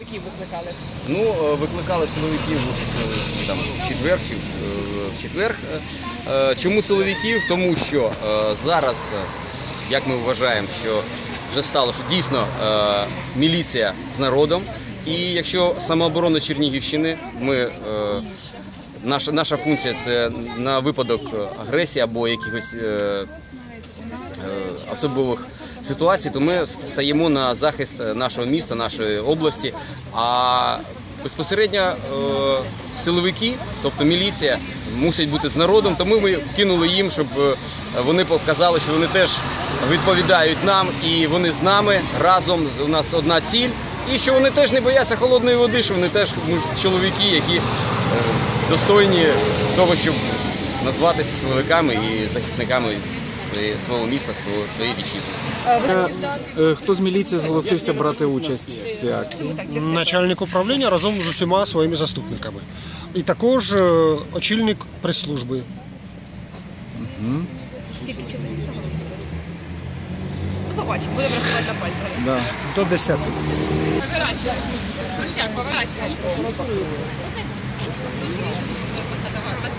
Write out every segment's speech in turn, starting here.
Які викликали? Ну, е, викликали силовиків е, там, в четвер. е, в четвер. Чому силовиків? Тому що зараз, як ми вважаємо, що вже стало, що дійсно міліція з народом. І якщо самооборона Чернігівщини, ми, наша, наша функція це на випадок агресії або якихось е, особливих ситуацій, то ми стаємо на захист нашого міста, нашої області. А безпосередньо е, силовики, тобто міліція, мусять бути з народом. Тому ми кинули їм, щоб е, вони показали, що вони теж відповідають нам і вони з нами разом. У нас одна ціль. І що вони теж не бояться холодної води, що вони теж муж- чоловіки, які е, достойні того, щоб назватися силовиками і захисниками своє- свого міста, свого, своєї вітчизни. Е, Хто з міліції зголосився брати участь в цій акції? начальник управління разом з усіма своїми заступниками. І також е, очільник прес-служби. Скільки чоловік загалом? Ну, побачимо, будемо рахувати на пальцях. Да. До 10. Поворачивай. Крутяк, поворачивай.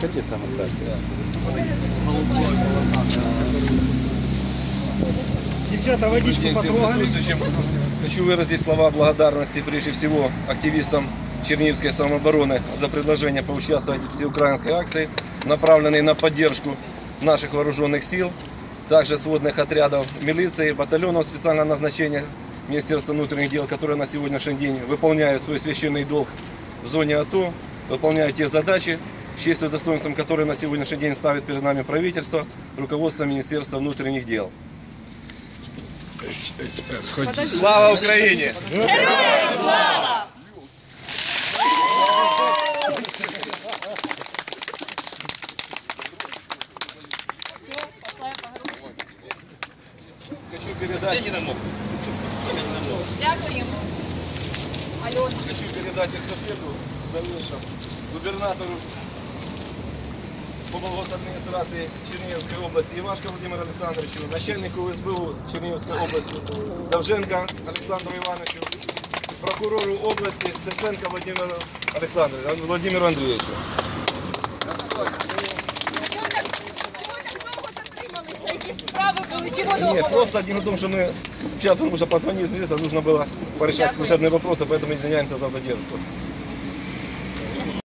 Хотите саму ставку? Да. Дівчата, водичку присутствующим хочу выразить слова благодарности прежде всего активистам Черниговской самообороны за предложение поучаствовать в всеукраинской акции, направленной на поддержку наших вооруженных сил, также сводных отрядов милиции, батальонов специального назначения Министерства внутренних дел, которые на сегодняшний день выполняют свой священный долг в зоне АТО, выполняют те задачи, с честью и достоинством, которые на сегодняшний день ставит перед нами правительство, руководство Министерства внутренних дел. Слава Україні! Хочу передать... Я не намок. Дякуємо. Хочу передать эстафету в дальнейшем губернатору администрации Черниговской области Ивашко Владимиру Александровичу, начальнику СБУ Черниговской области Довженко Александру Ивановичу, прокурору Александровичу, Владимиру Андреевичу. Справи були, чого Нет, просто дело в том, что мы вчера, потому что позвонили с министром, нужно было порешать служебные вопросы, поэтому извиняемся за задержку.